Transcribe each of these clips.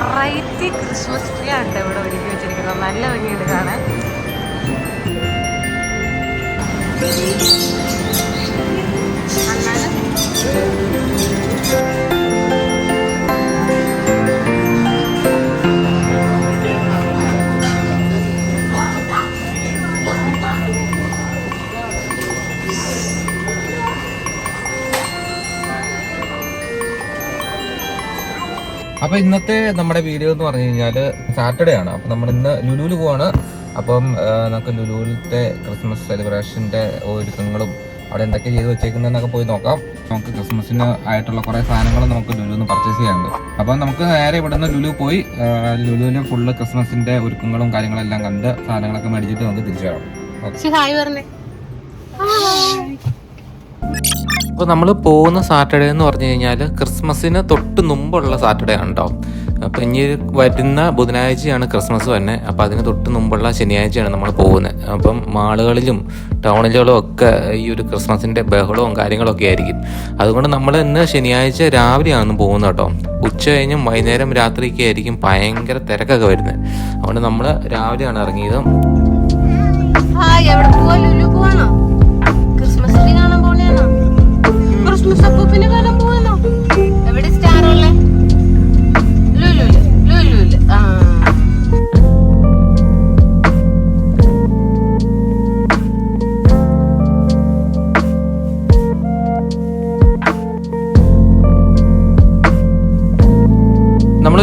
Variety Christmas tree ആണ് ഇവിടെ ഒരുക്കി വെച്ചിരിക്കുന്നത്. നല്ല ഭംഗിയുണ്ട് കാണാൻ. അന്നാലും അപ്പൊ ഇന്നത്തെ നമ്മുടെ വീഡിയോ എന്ന് പറഞ്ഞു കഴിഞ്ഞാൽ സാറ്റർഡേ ആണ്. അപ്പൊ നമ്മൾ ഇന്ന് ലുലുവിൽ പോവാണ്. അപ്പം നമുക്ക് ലുലുവിലത്തെ ക്രിസ്മസ് സെലിബ്രേഷന്റെ ഒരുക്കങ്ങളും അവിടെ എന്തൊക്കെ ചെയ്ത് വെച്ചേക്കുന്നതെന്നൊക്കെ പോയി നോക്കാം. നമുക്ക് ക്രിസ്മസിന് ആയിട്ടുള്ള കുറെ സാധനങ്ങൾ നമുക്ക് ലുലുന്ന് പർച്ചേസ് ചെയ്യാനുണ്ട്. അപ്പം നമുക്ക് നേരെ ഇവിടുന്ന് ലുലു പോയി. ലുലുവിന് ഫുള്ള് ക്രിസ്മസിന്റെ ഒരുക്കങ്ങളും കാര്യങ്ങളെല്ലാം കണ്ട് സാധനങ്ങളൊക്കെ മേടിച്ചിട്ട് നമുക്ക് തിരിച്ചു വരാം. അപ്പോൾ നമ്മൾ പോകുന്ന സാറ്റർഡേ എന്ന് പറഞ്ഞു കഴിഞ്ഞാൽ ക്രിസ്മസിന് തൊട്ട് മുമ്പുള്ള സാറ്റർഡേ ആണ് കേട്ടോ അപ്പോൾ ഇനി വരുന്ന ബുധനാഴ്ചയാണ് ക്രിസ്മസ് തന്നെ. അപ്പോൾ അതിന് തൊട്ട് മുമ്പുള്ള ശനിയാഴ്ചയാണ് നമ്മൾ പോകുന്നത്. അപ്പം മാളുകളിലും ടൗണിലും ഒക്കെ ഈ ഒരു ക്രിസ്മസിന്റെ ബഹളവും കാര്യങ്ങളൊക്കെ ആയിരിക്കും. അതുകൊണ്ട് നമ്മൾ ഇന്ന് ശനിയാഴ്ച രാവിലെയാണ് പോകുന്നത് കേട്ടോ. ഉച്ച കഴിഞ്ഞും വൈകുന്നേരം രാത്രിയൊക്കെ ആയിരിക്കും ഭയങ്കര തിരക്കൊക്കെ വരുന്നത്. അതുകൊണ്ട് നമ്മൾ രാവിലെയാണ് ഇറങ്ങിയത്. ഹായ് എവിടെ പോവാ? ക്രിസ്മസ് അപ്പൂപ്പിനെ കാണാൻ പോവാണോ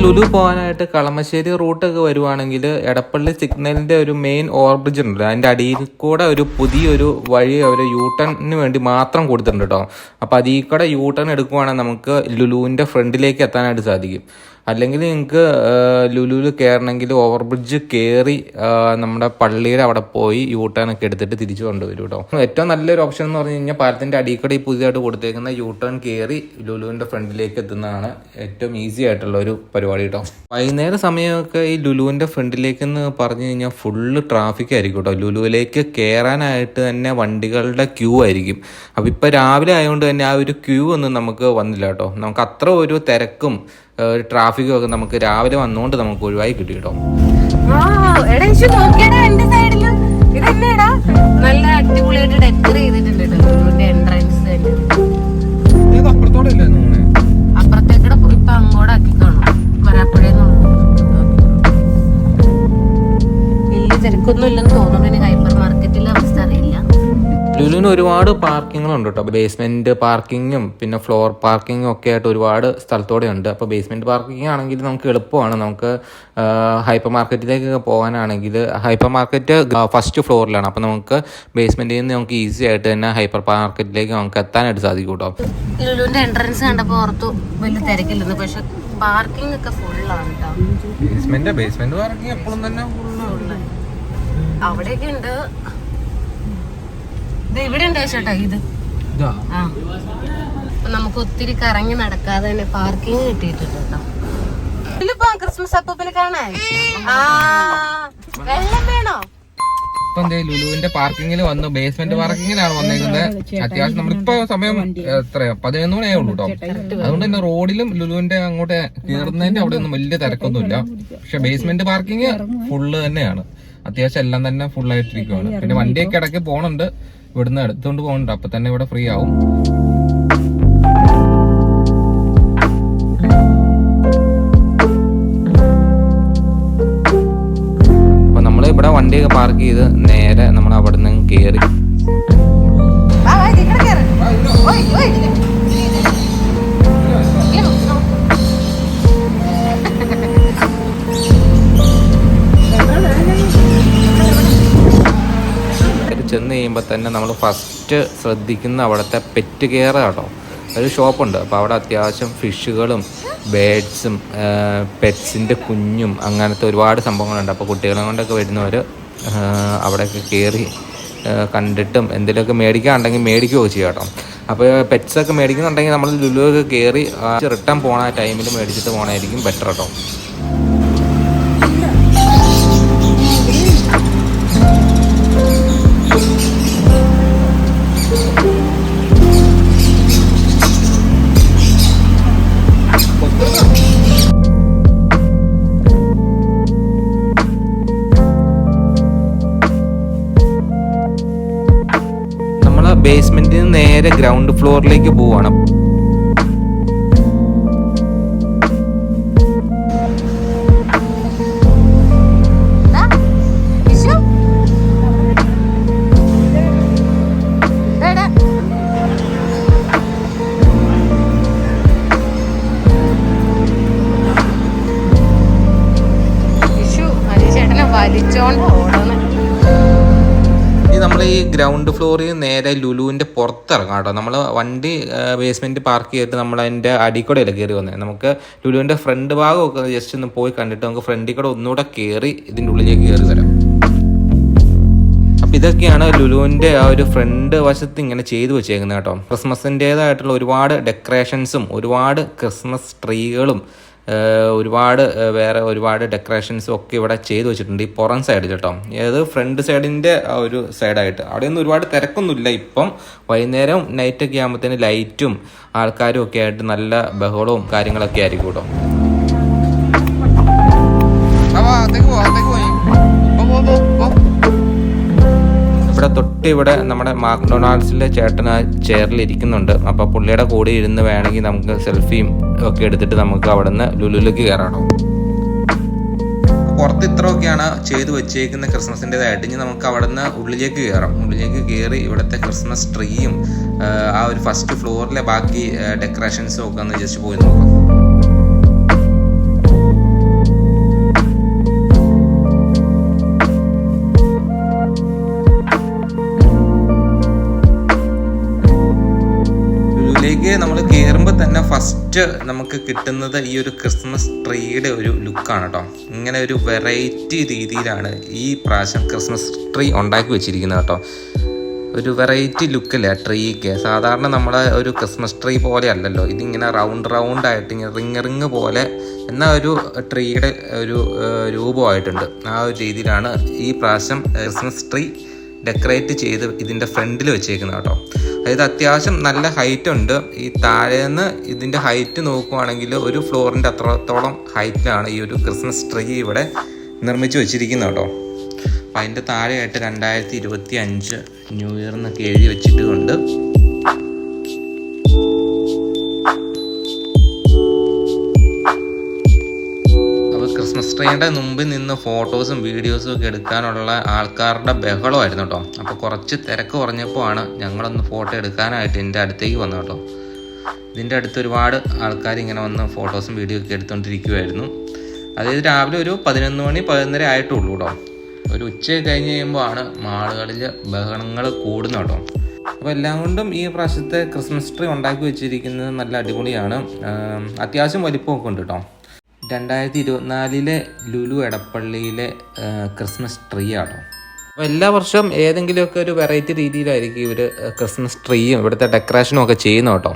ലുലു പോകാനായിട്ട് കളമശ്ശേരി റൂട്ടൊക്കെ വരുവാണെങ്കിൽ എടപ്പള്ളി സിഗ്നലിന്റെ ഒരു മെയിൻ ഓവർബ്രിഡ്ജ് ഉണ്ട് അതിന്റെ അടിയിൽ കൂടെ ഒരു പുതിയൊരു വഴി അവർ യൂട്ടേണിന് ടേണിന് വേണ്ടി മാത്രം കൊടുത്തിട്ടുണ്ട് കേട്ടോ അപ്പോൾ അതിൽ കൂടെ യൂട്ടേൺ ടേൺ എടുക്കുവാണെങ്കിൽ നമുക്ക് ലുലുവിന്റെ ഫ്രണ്ടിലേക്ക് എത്താനായിട്ട് സാധിക്കും. അല്ലെങ്കിൽ നിങ്ങൾക്ക് ലുലുവിൽ കയറണമെങ്കിൽ ഓവർബ്രിഡ്ജ് കയറി നമ്മുടെ പള്ളിയുടെ അവിടെ പോയി യൂ ടേൺ ഒക്കെ എടുത്തിട്ട് തിരിച്ചു കൊണ്ടുവരും കേട്ടോ ഏറ്റവും നല്ലൊരു ഓപ്ഷൻ എന്ന് പറഞ്ഞു കഴിഞ്ഞാൽ പാലത്തിന്റെ അടിക്കടി പുതിയതായിട്ട് കൊടുത്തേക്കുന്ന യൂ ടേൺ കയറി ലുലുവിന്റെ ഫ്രണ്ടിലേക്ക് എത്തുന്നതാണ് ഏറ്റവും ഈസി ആയിട്ടുള്ള ഒരു പരിപാടി കേട്ടോ വൈകുന്നേര സമയമൊക്കെ ഈ ലുലുവിന്റെ ഫ്രണ്ടിലേക്ക് എന്ന് പറഞ്ഞു കഴിഞ്ഞാൽ ഫുള്ള് ട്രാഫിക് ആയിരിക്കും കേട്ടോ ലുലുവിലേക്ക് കയറാനായിട്ട് തന്നെ വണ്ടികളുടെ ക്യൂ ആയിരിക്കും. അപ്പോൾ ഇപ്പോൾ രാവിലെ ആയതുകൊണ്ട് തന്നെ ആ ഒരു ക്യൂ ഒന്നും നമുക്ക് വന്നില്ല കേട്ടോ നമുക്ക് അത്ര ഒരു തിരക്കും ഒരു ട്രാഫിക്കും ഒക്കെ നമുക്ക് രാവിലെ വന്നുകൊണ്ട് നമുക്ക് ഒഴിവായി കിട്ടി കേട്ടോ. നല്ല അടിപൊളിയായിട്ട് ഒരുപാട് പാർക്കിങ്ങുകളുണ്ട് കേട്ടോ. ബേസ്മെന്റ് പാർക്കിങ്ങും പിന്നെ ഫ്ലോർ പാർക്കിങ്ങും ഒക്കെ ആയിട്ട് ഒരുപാട് സ്ഥലത്തോടെ ഉണ്ട്. അപ്പോൾ ബേസ്മെന്റ് പാർക്കിംഗ് ആണെങ്കിൽ നമുക്ക് എളുപ്പമാണ്. നമുക്ക് ഹൈപ്പർ മാർക്കറ്റിലേക്കൊക്കെ പോകാനാണെങ്കിൽ ഹൈപ്പർ മാർക്കറ്റ് ഫസ്റ്റ് ഫ്ലോറിലാണ് അപ്പോൾ നമുക്ക് ബേസ്മെന്റിൽ നിന്ന് നമുക്ക് ഈസി ആയിട്ട് തന്നെ ഹൈപ്പർ മാർക്കറ്റിലേക്ക് നമുക്ക് എത്താനായിട്ട് സാധിക്കും കേട്ടോ. ലുലുവിന്റെ എൻട്രൻസ് കണ്ടപ്പോൾ ഓർത്തു വലിയ തിരക്കില്ലെന്ന് പക്ഷെ പാർക്കിംഗ് ഒക്കെ ഫുള്ളാണ് കേട്ടോ ബേസ്മെന്റ് ബേസ്മെന്റ് പാർക്കിംഗ് എപ്പോഴും തന്നെ അവിടെയൊക്കെ ഉണ്ട്. ഇത് ഇവിടെ ഉണ്ട് ചേട്ടാ ഇത്? ആ. നമുക്ക് ഒത്തിരി കറങ്ങി നടക്കാതെ തന്നെ പാർക്കിംഗ് കിട്ടിയിട്ടുണ്ട് കേട്ടോ. ഇതിലിപ്പോ ക്രിസ്മസ് അപ്പൂപ്പിനെ കാണാൻ? ആ. വെള്ളം വേണോ? ഇപ്പൊ എന്തേ ലുലുവിന്റെ പാർക്കിങ്ങിൽ വന്നു. ബേസ്മെന്റ് പാർക്കിങ്ങിലാണ് വന്നേക്കുന്നത്. അത്യാവശ്യം നമ്മളിപ്പോ സമയം എത്രയാ? പതിനൊന്ന് മണിയേ ഉള്ളൂ കേട്ടോ അതുകൊണ്ട് തന്നെ റോഡിലും ലുലുവിന്റെ അങ്ങോട്ട് കയറുന്നതിന്റെ അവിടെ ഒന്നും വലിയ തിരക്കൊന്നുമില്ല. പക്ഷെ ബേസ്മെന്റ് പാർക്കിങ് ഫുള്ള് തന്നെയാണ്. അത്യാവശ്യം എല്ലാം തന്നെ ഫുള്ളായിട്ടിരിക്കുവാണ് പിന്നെ വണ്ടിയൊക്കെ ഇടയ്ക്ക് പോണുണ്ട്. ഇവിടുന്ന് എടുത്തുകൊണ്ട് പോകണ്ട അപ്പൊ തന്നെ ഇവിടെ ഫ്രീ ആവും. അപ്പൊ നമ്മൾ ഇവിടെ വണ്ടിയൊക്കെ പാർക്ക് ചെയ്ത് നേരെ നമ്മൾ അവിടെ നിന്ന് കയറി കഴിയുമ്പോൾ തന്നെ നമ്മൾ ഫസ്റ്റ് ശ്രദ്ധിക്കുന്ന അവിടുത്തെ പെറ്റ് കെയർ കേട്ടോ ഒരു ഷോപ്പുണ്ട് അപ്പോൾ അവിടെ അത്യാവശ്യം ഫിഷുകളും ബേഡ്സും പെറ്റ്സിന്റെ കുഞ്ഞും അങ്ങനത്തെ ഒരുപാട് സംഭവങ്ങളുണ്ട്. അപ്പോൾ കുട്ടികളെ കൊണ്ടൊക്കെ വരുന്നവർ അവിടെയൊക്കെ കയറി കണ്ടിട്ടും എന്തെങ്കിലുമൊക്കെ മേടിക്കാനുണ്ടെങ്കിൽ മേടിക്കുകയോ ചെയ്യാം കേട്ടോ. അപ്പോൾ പെറ്റ്സൊക്കെ മേടിക്കുന്നുണ്ടെങ്കിൽ നമ്മൾ ലുലുവൊക്കെ കയറി റിട്ടേൺ പോണ ടൈമിൽ മേടിച്ചിട്ട് പോകണമായിരിക്കും ബെറ്റർ കേട്ടോ നേരെ ഗ്രൗണ്ട് ഫ്ലോറിലേക്ക് പോവാണ് ഗ്രൗണ്ട് ഫ്ലോറിൽ നിന്ന് നേരെ ലുലുവിന്റെ പുറത്തിറങ്ങാം കേട്ടോ. നമ്മൾ വണ്ടി ബേസ്മെന്റ് പാർക്ക് ചെയ്തിട്ട് നമ്മൾ അതിന്റെ അടിക്കൂടെയല്ല കയറി വന്നത് നമുക്ക് ലുലുവിന്റെ ഫ്രണ്ട് ഭാഗമൊക്കെ ജസ്റ്റ് ഒന്ന് പോയി കണ്ടിട്ട് നമുക്ക് ഫ്രണ്ടിൽ കൂടെ ഒന്നുകൂടെ കയറി ഇതിന്റെ ഉള്ളിലേക്ക് കയറി വരാം. അപ്പം ഇതൊക്കെയാണ് ലുലുവിന്റെ ആ ഒരു ഫ്രണ്ട് വശത്ത് ഇങ്ങനെ ചെയ്തു വെച്ചേക്കുന്നത് കേട്ടോ. ക്രിസ്മസിന്റേതായിട്ടുള്ള ഒരുപാട് ഡെക്കറേഷൻസും ഒരുപാട് ക്രിസ്മസ് ട്രീകളും ഒരുപാട് വേറെ ഒരുപാട് ഡെക്കറേഷൻസും ഒക്കെ ഇവിടെ ചെയ്തു വെച്ചിട്ടുണ്ട് ഈ പുറം സൈഡ് കേട്ടോ. ഏത് ഫ്രണ്ട് സൈഡിന്റെ ഒരു സൈഡായിട്ട് അവിടെയൊന്നും ഒരുപാട് തിരക്കൊന്നുമില്ല ഇപ്പം. വൈകുന്നേരം നൈറ്റ് ഒക്കെ ആകുമ്പോഴത്തേന് ലൈറ്റും ആൾക്കാരും ഒക്കെ ആയിട്ട് നല്ല ബഹളവും കാര്യങ്ങളൊക്കെ ആയിരിക്കും കേട്ടോ. ഇവിടെ തൊട്ട് ഇവിടെ നമ്മുടെ മാക്ഡൊണാൾഡ്സിലെ ചേട്ടൻ ആ ചെയറിൽ ഇരിക്കുന്നുണ്ട്. അപ്പോൾ പുള്ളിയുടെ കൂടെ ഇരുന്ന് വേണമെങ്കിൽ നമുക്ക് സെൽഫിയും ഒക്കെ എടുത്തിട്ട് നമുക്ക് അവിടെ നിന്ന് ലുലുലേക്ക് കയറാണോ? പുറത്ത് ഇത്രയൊക്കെയാണ് ചെയ്തു വെച്ചേക്കുന്ന ക്രിസ്മസിന്റെതായിട്ട്. ഇനി നമുക്ക് അവിടെ നിന്ന് ഉള്ളിലേക്ക് കയറാം. ഉള്ളിലേക്ക് കയറി ഇവിടുത്തെ ക്രിസ്മസ് ട്രീയും ആ ഒരു ഫസ്റ്റ് ഫ്ലോറിലെ ബാക്കി ഡെക്കറേഷൻസും ഒക്കെ ഒന്ന് ജസ്റ്റ് പോയി നോക്കാം. ലുലുവിലേക്ക് നമ്മൾ കയറുമ്പോൾ തന്നെ ഫസ്റ്റ് നമുക്ക് കിട്ടുന്നത് ഈ ഒരു ക്രിസ്മസ് ട്രീയുടെ ഒരു ലുക്കാണ് കേട്ടോ ഇങ്ങനെ ഒരു വെറൈറ്റി രീതിയിലാണ് ഈ പ്രാവശ്യം ക്രിസ്മസ് ട്രീ ഉണ്ടാക്കി വെച്ചിരിക്കുന്നത് കേട്ടോ ഒരു വെറൈറ്റി ലുക്കല്ലേ ആ ട്രീക്ക് സാധാരണ നമ്മളെ ഒരു ക്രിസ്മസ് ട്രീ പോലെ അല്ലല്ലോ. ഇതിങ്ങനെ റൗണ്ട് റൗണ്ട് ആയിട്ട് ഇങ്ങനെ റിങ് റിങ് പോലെ എന്ന ഒരു ട്രീയുടെ ഒരു രൂപമായിട്ടുണ്ട്. ആ ഒരു രീതിയിലാണ് ഈ പ്രാവശ്യം ക്രിസ്മസ് ട്രീ ഡെക്കറേറ്റ് ചെയ്ത് ഇതിന്റെ ഫ്രണ്ടിൽ വെച്ചേക്കുന്നത് കേട്ടോ. അതായത് അത്യാവശ്യം നല്ല ഹൈറ്റ് ഉണ്ട്. ഈ താഴേന്ന് ഇതിന്റെ ഹൈറ്റ് നോക്കുവാണെങ്കിൽ ഒരു ഫ്ലോറിന്റെ അത്രത്തോളം ഹൈറ്റിലാണ് ഈ ഒരു ക്രിസ്മസ് ട്രീ ഇവിടെ നിർമ്മിച്ച് വെച്ചിരിക്കുന്നത് കേട്ടോ. അപ്പം അതിന്റെ താഴെയായിട്ട് രണ്ടായിരത്തി ഇരുപത്തി അഞ്ച് ന്യൂ ഇയർ എന്നൊക്കെ എഴുതി വെച്ചിട്ടുണ്ട്. ട്രീയുടെ മുമ്പിൽ നിന്ന് ഫോട്ടോസും വീഡിയോസും ഒക്കെ എടുക്കാനുള്ള ആൾക്കാരുടെ ബഹളമായിരുന്നു കേട്ടോ. അപ്പോൾ കുറച്ച് തിരക്ക് കുറഞ്ഞപ്പോൾ ആണ് ഞങ്ങളൊന്ന് ഫോട്ടോ എടുക്കാനായിട്ട് എന്റെ അടുത്തേക്ക് വന്നത് കേട്ടോ. ഇതിന്റെ അടുത്ത് ഒരുപാട് ആൾക്കാർ ഇങ്ങനെ വന്ന് ഫോട്ടോസും വീഡിയോ ഒക്കെ എടുത്തുകൊണ്ടിരിക്കുമായിരുന്നു അതായത് രാവിലെ ഒരു പതിനൊന്ന് മണി പതിനൊന്നര ആയിട്ടുള്ളൂ കേട്ടോ. ഒരു ഉച്ച കഴിഞ്ഞ് കഴിയുമ്പോൾ ആണ് മാളുകളിൽ ബഹളങ്ങൾ കൂടുന്നത് കേട്ടോ. അപ്പോൾ എല്ലാം കൊണ്ടും ഈ പ്രാവശ്യത്തെ ക്രിസ്മസ് ട്രീ ഉണ്ടാക്കി വെച്ചിരിക്കുന്നത് നല്ല അടിപൊളിയാണ്. അത്യാവശ്യം വലിപ്പമൊക്കെ ഉണ്ട് കേട്ടോ. രണ്ടായിരത്തി ഇരുപത്തിനാലിലെ ലുലു എടപ്പള്ളിയിലെ ക്രിസ്മസ് ട്രീ ആണ്? അപ്പോൾ എല്ലാ വർഷവും ഏതെങ്കിലുമൊക്കെ ഒരു വെറൈറ്റി രീതിയിലായിരിക്കും ഇവർ ക്രിസ്മസ് ട്രീയും ഇവിടുത്തെ ഡെക്കറേഷനും ഒക്കെ ചെയ്യുന്നത് കേട്ടോ.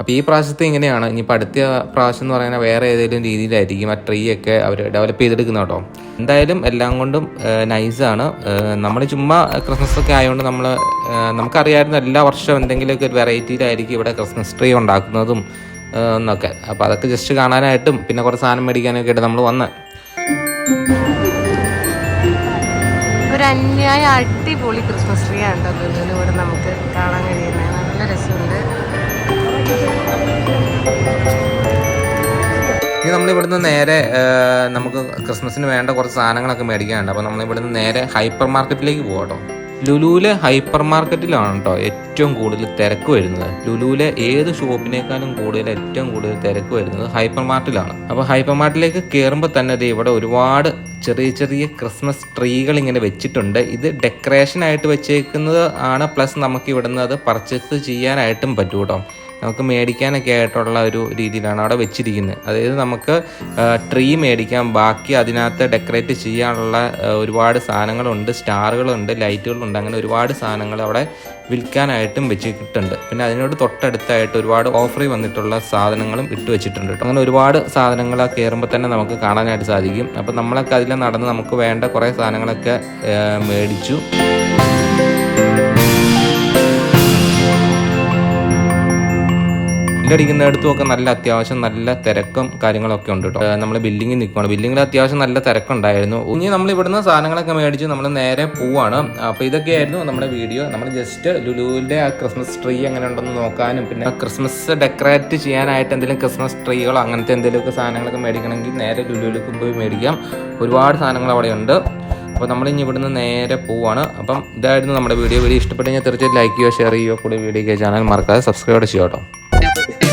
അപ്പോൾ ഈ പ്രാവശ്യത്തെ ഇങ്ങനെയാണ്. ഇനിയിപ്പോൾ അടുത്ത പ്രാവശ്യം എന്ന് പറയുന്നത് വേറെ ഏതെങ്കിലും രീതിയിലായിരിക്കും ആ ട്രീ ഒക്കെ അവർ ഡെവലപ്പ് ചെയ്തെടുക്കുന്നത് കേട്ടോ. എന്തായാലും എല്ലാം കൊണ്ടും നൈസാണ് നമ്മൾ ചുമ്മാ ക്രിസ്മസ് ഒക്കെ ആയതുകൊണ്ട് നമ്മൾ നമുക്കറിയാമായിരുന്നു എല്ലാ വർഷവും എന്തെങ്കിലുമൊക്കെ ഒരു വെറൈറ്റിയിലായിരിക്കും ഇവിടെ ക്രിസ്മസ് ട്രീ ഉണ്ടാക്കുന്നതും എന്നൊക്കെ. അപ്പോൾ അതൊക്കെ ജസ്റ്റ് കാണാനായിട്ടും പിന്നെ കുറച്ച് സാധനം മേടിക്കാനൊക്കെ ആയിട്ട് നമ്മൾ വന്നത് ഒരു അന്യായ അടിപൊളി ക്രിസ്മസ് ട്രീ ആണ് കേട്ടോ ഇവിടെ നമുക്ക് കാണാൻ കഴിയുന്നത്. നല്ല രസമുണ്ട്. ഇനി നമ്മളിവിടുന്ന് നേരെ നമുക്ക് ക്രിസ്മസിന് വേണ്ട കുറച്ച് സാധനങ്ങളൊക്കെ മേടിക്കാനുണ്ട്. അപ്പോൾ നമ്മളിവിടുന്ന് നേരെ ഹൈപ്പർ മാർക്കറ്റിലേക്ക് പോകാം കേട്ടോ. ലുലുവിലെ ഹൈപ്പർ മാർക്കറ്റിലാണ് കേട്ടോ ഏറ്റവും കൂടുതൽ തിരക്ക് വരുന്നത്. ലുലുവിലെ ഏത് ഷോപ്പിനേക്കാളും കൂടുതൽ ഏറ്റവും കൂടുതൽ തിരക്ക് വരുന്നത് ഹൈപ്പർ മാർട്ടിലാണ് അപ്പോൾ ഹൈപ്പർ മാർട്ടിലേക്ക് കയറുമ്പോൾ തന്നെ ദേ ഇവിടെ ഒരുപാട് ചെറിയ ചെറിയ ക്രിസ്മസ് ട്രീകൾ ഇങ്ങനെ വെച്ചിട്ടുണ്ട്. ഇത് ഡെക്കറേഷൻ ആയിട്ട് വെച്ചേക്കുന്നത് ആണ്. പ്ലസ് നമുക്ക് ഇവിടുന്ന് അത് പർച്ചേസ് ചെയ്യാനായിട്ടും പറ്റും കേട്ടോ നമുക്ക് മേടിക്കാനൊക്കെ ആയിട്ടുള്ള ഒരു രീതിയിലാണ് അവിടെ വെച്ചിരിക്കുന്നത്. അതായത് നമുക്ക് ട്രീ മേടിക്കാം ബാക്കി അതിനകത്ത് ഡെക്കറേറ്റ് ചെയ്യാനുള്ള ഒരുപാട് സാധനങ്ങളുണ്ട് സ്റ്റാറുകളുണ്ട് ലൈറ്റുകളുണ്ട് അങ്ങനെ ഒരുപാട് സാധനങ്ങൾ അവിടെ വിൽക്കാനായിട്ടും വെച്ചിട്ടുണ്ട്. പിന്നെ അതിനോട് തൊട്ടടുത്തായിട്ട് ഒരുപാട് ഓഫറിൽ വന്നിട്ടുള്ള സാധനങ്ങളും ഇട്ട് വെച്ചിട്ടുണ്ട് അങ്ങനെ ഒരുപാട് സാധനങ്ങൾ കയറുമ്പോൾ തന്നെ നമുക്ക് കാണാനായിട്ട് സാധിക്കും. അപ്പോൾ നമ്മളൊക്കെ അതിൽ നടന്ന് നമുക്ക് വേണ്ട കുറേ സാധനങ്ങളൊക്കെ മേടിച്ചു. ബില്ലടിക്കുന്നിടത്തും ഒക്കെ നല്ല അത്യാവശ്യം നല്ല തിരക്കും കാര്യങ്ങളൊക്കെ ഉണ്ട് കേട്ടോ നമ്മൾ ബില്ലിങ്ങിൽ നിൽക്കുകയാണ് ബില്ലിങ്ങിൽ അത്യാവശ്യം നല്ല തിരക്കുണ്ടായിരുന്നു. ഇനി നമ്മൾ ഇവിടുന്ന് സാധനങ്ങളൊക്കെ മേടിച്ച് നമ്മൾ നേരെ പോവാണ്. അപ്പോൾ ഇതൊക്കെയായിരുന്നു നമ്മുടെ വീഡിയോ. നമ്മൾ ജസ്റ്റ് ലുലുവിന്റെ ആ ക്രിസ്മസ് ട്രീ എങ്ങനെ ഉണ്ടെന്ന് നോക്കാനും പിന്നെ ക്രിസ്മസ് ഡെക്കറേറ്റ് ചെയ്യാനായിട്ട് എന്തെങ്കിലും ക്രിസ്മസ് ട്രീകളോ അങ്ങനത്തെ എന്തെങ്കിലുമൊക്കെ സാധനങ്ങളൊക്കെ മേടിക്കണമെങ്കിൽ നേരെ ലുലുവിലേക്ക് പോയി മേടിക്കാം. ഒരുപാട് സാധനങ്ങൾ അവിടെ ഉണ്ട്. അപ്പോൾ നമ്മളിനി ഇവിടുന്ന് നേരെ പോവാണ്. അപ്പം ഇതായിരുന്നു നമ്മുടെ വീഡിയോ. വീഡിയോ ഇഷ്ടപ്പെട്ടെങ്കിൽ തീർച്ചയായിട്ടും ലൈക്ക് ചെയ്യുക ഷെയർ ചെയ്യുക കൂടി വീഡിയോ ചാനൽ മറക്കാതെ സബ്സ്ക്രൈബ് ചെയ്യുക കേട്ടോ Thank you.